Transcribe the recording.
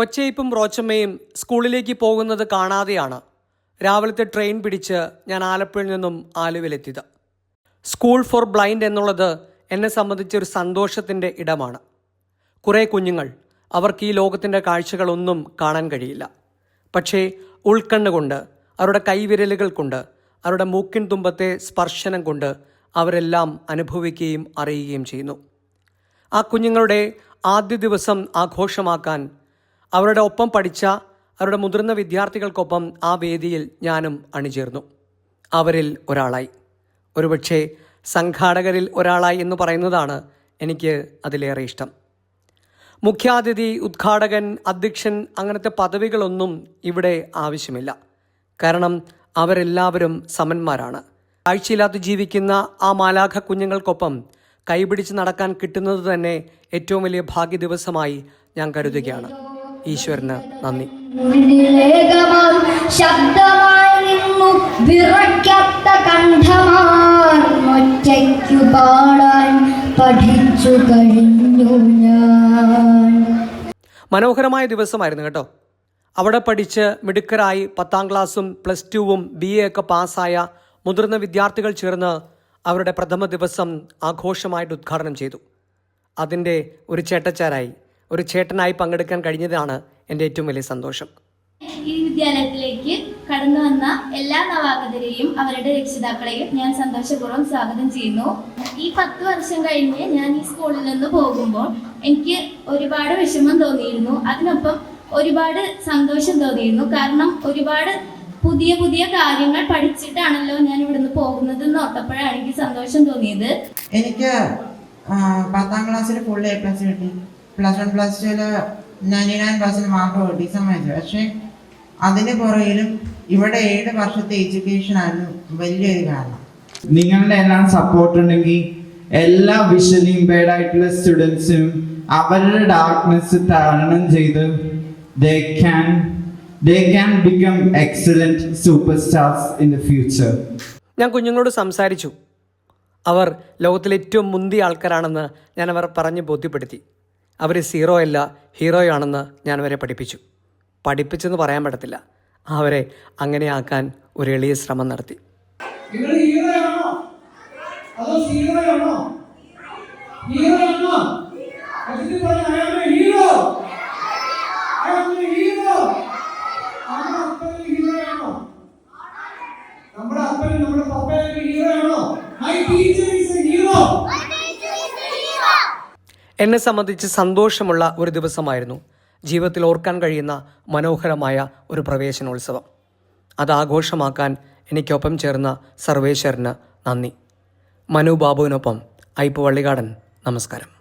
കൊച്ചേപ്പും റോച്ചമ്മയും സ്കൂളിലേക്ക് പോകുന്നത് കാണാതെയാണ് രാവിലത്തെ ട്രെയിൻ പിടിച്ച് ഞാൻ ആലപ്പുഴയിൽ നിന്നും ആലുവിലെത്തിയത് സ്കൂൾ ഫോർ ബ്ലൈൻഡ് എന്നുള്ളത് എന്നെ സംബന്ധിച്ച് ഒരു സന്തോഷത്തിന്റെ ഇടമാണ്. കുറേ കുഞ്ഞുങ്ങൾ അവർക്ക് ഈ ലോകത്തിന്റെ കാഴ്ചകളൊന്നും കാണാൻ കഴിയില്ല. പക്ഷേ ഉൾക്കണ്ണുകൊണ്ട് അവരുടെ കൈവിരലുകൾ കൊണ്ട് അവരുടെ മൂക്കിൻ തുമ്പത്തെ സ്പർശനം കൊണ്ട് അവരെല്ലാം അനുഭവിക്കുകയും അറിയുകയും ചെയ്യുന്നു. ആ കുഞ്ഞുങ്ങളുടെ ആദ്യ ദിവസം ആഘോഷമാക്കാൻ അവരുടെ ഒപ്പം പഠിച്ച അവരുടെ മുതിർന്ന വിദ്യാർത്ഥികൾക്കൊപ്പം ആ വേദിയിൽ ഞാനും അണിചേർന്നു. അവരിൽ ഒരാളായി. ഒരുപക്ഷെ സംഘാടകരിൽ ഒരാളായി എന്ന് പറയുന്നതാണ് എനിക്ക് അതിലേറെ ഇഷ്ടം. മുഖ്യാതിഥി ഉദ്ഘാടകൻ അധ്യക്ഷൻ അങ്ങനത്തെ പദവികളൊന്നും ഇവിടെ ആവശ്യമില്ല. കാരണം അവരെല്ലാവരും സമന്മാരാണ്. കാഴ്ചയില്ലാത്ത ജീവിക്കുന്ന ആ മാലാഖ കുഞ്ഞുങ്ങൾക്കൊപ്പം കൈപിടിച്ച് നടക്കാൻ കിട്ടുന്നത് തന്നെ ഏറ്റവും വലിയ ഭാഗ്യ ദിവസമായി ഞാൻ കരുതുകയാണ്. ഈശ്വരന് നന്ദി. ശബ്ദമായി നിന്നു വിറയ്ക്കാത്ത കണ്ഠമാൻ ഒറ്റയ്ക്കു പാടാൻ പഠിച്ചു കഴിഞ്ഞു ഞാൻ. മനോഹരമായ ദിവസമായിരുന്നു കേട്ടോ. അവിടെ പഠിച്ച് മിടുക്കരായി പത്താം ക്ലാസ്സും പ്ലസ് ടുവും ബി എ ഒക്കെ പാസ്സായ മുതിർന്ന വിദ്യാർത്ഥികൾ ചേർന്ന് അവരുടെ പ്രഥമ ദിവസം ആഘോഷമായിട്ട് ഉദ്ഘാടനം ചെയ്തു. അതിന്റെ ഒരു ചേട്ടച്ചാരായി. ഒരു ചേട്ടനായി പങ്കെടുക്കാൻ കഴിഞ്ഞതാണ് എന്റെ ഏറ്റവും വലിയ സന്തോഷം. ഈ വിദ്യാലയത്തിലേക്ക് കടന്നു വന്ന എല്ലാ നവാഗതരെയും അവരുടെ രക്ഷിതാക്കളെയും ഞാൻ സന്തോഷപൂർവം സ്വാഗതം ചെയ്യുന്നു. ഈ പത്ത് വർഷം കഴിഞ്ഞ് ഞാൻ ഈ സ്കൂളിൽ നിന്ന് പോകുമ്പോൾ എനിക്ക് ഒരുപാട് വിഷമം തോന്നിയിരുന്നു. അതിനൊപ്പം ഒരുപാട് സന്തോഷം തോന്നിയിരുന്നു. കാരണം ഒരുപാട് പുതിയ പുതിയ കാര്യങ്ങൾ പഠിച്ചിട്ടാണല്ലോ ഞാൻ ഇവിടുന്ന് പോകുന്നത് എന്ന് ഓർത്തപ്പോഴാണ് എനിക്ക് സന്തോഷം തോന്നിയത്. എനിക്ക് ആ, പത്താം ക്ലാസ്സിൽ ഫുൾ എ പ്ലസ് കിട്ടി. പ്ലസ് വൺ പ്ലസ് ടുവിൽ നയന്റി നയൻ പെർസെന്റ് മാർക്ക് കിട്ടി സമ്മതിച്ചു പക്ഷേ അതിന് പുറകിലും ഇവിടെ ഏഴ് വർഷത്തെ എഡ്യൂക്കേഷൻ ആയിരുന്നു വലിയൊരു കാരണം. നിങ്ങളുടെ എല്ലാം സപ്പോർട്ട് ഉണ്ടെങ്കിൽ എല്ലാ വിഷ്വലി ഇമ്പയർഡ് ആയിട്ടുള്ള സ്റ്റുഡൻസിനും അവരുടെ ഡാർക്ക്നെസ് തരണം ചെയ്ത് they can they can become excellent super stars in the future ഞാൻ കുഞ്ഞുങ്ങളോട് സംസാരിച്ചു. അവർ ലോകത്തിലെ ഏറ്റവും മുന്തിയ ആൾക്കാരാണെന്ന് ഞാൻ അവർ പറഞ്ഞ് ബോധ്യപ്പെടുത്തി. അവർ സീറോ അല്ല ഹീറോയാണെന്ന് ഞാൻ അവരെ പഠിപ്പിച്ചു. പഠിപ്പിച്ചെന്ന് പറയാൻ പറ്റത്തില്ല. അവരെ അങ്ങനെയാക്കാൻ ഒരു എളിയ ശ്രമം നടത്തി. ഹീറോയാണോ? അതോ സീറോയാണോ? ഹീറോയാണോ? എന്നെ സംബന്ധിച്ച് സന്തോഷമുള്ള ഒരു ദിവസമായിരുന്നു. ജീവിതത്തിൽ ഓർക്കാൻ കഴിയുന്ന മനോഹരമായ ഒരു പ്രവേശനോത്സവം. അത് ആഘോഷമാക്കാൻ എനിക്കൊപ്പം ചേർന്ന സർവേശ്വരന് നന്ദി. മനു ബാബുവിനൊപ്പം ഐപ്പ് വള്ളികാടൻ. നമസ്കാരം.